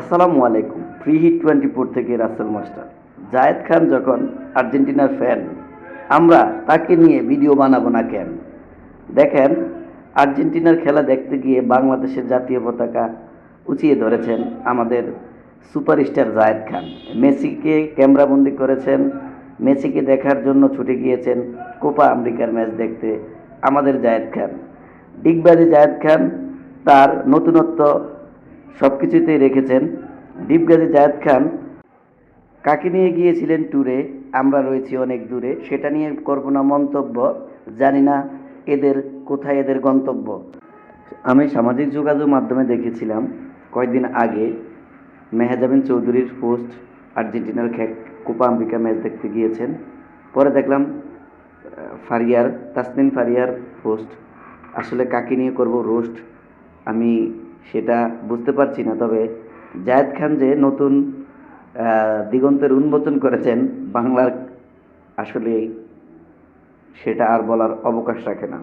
আসসালামু আলাইকুম free hit twenty four থেকে রাসেল মাস্টার। জায়েদ খান যখন আর্জেন্টিনার ফ্যান আমরা তাকে নিয়ে ভিডিও বানাবো না কেন? দেখেন, আর্জেন্টিনার খেলা দেখতে গিয়ে বাংলাদেশের জাতীয় পতাকা উঁচিয়ে ধরেছেন আমাদের সুপারস্টার জায়েদ খান। মেসিকে ক্যামেরাবন্দি করেছেন, মেসিকে দেখার জন্য ছুটে গিয়েছেন কোপা আমেরিকার ম্যাচ দেখতে আমাদের জায়েদ খান। ডিগবাজি জায়েদ খান তার নতুনত্ব সব কিছুতেই রেখেছেন। দীপগাজী জায়দ খান, কাকে নিয়ে গিয়েছিলেন ট্যুরে আমরা রয়েছি অনেক দূরে। সেটা নিয়ে করব না মন্তব্য, জানি না এদের কোথায় এদের গন্তব্য। আমি সামাজিক যোগাযোগ মাধ্যমে দেখেছিলাম, কয়েকদিন আগে মেহেজাবিন চৌধুরীর পোস্ট, আর্জেন্টিনার খে কোপা আমেরিকা ম্যাচ দেখতে গিয়েছেন। পরে দেখলাম ফারিয়ার, তাসনিম ফারিয়ার পোস্ট। আসলে কাকে নিয়ে করব রোস্ট আমি সেটা বুঝতে পারছি না। তবে জায়েদ খান যে নতুন দিগন্তের উন্মোচন করেছেন বাংলার আসলে সেটা আর বলার অবকাশ রাখে না।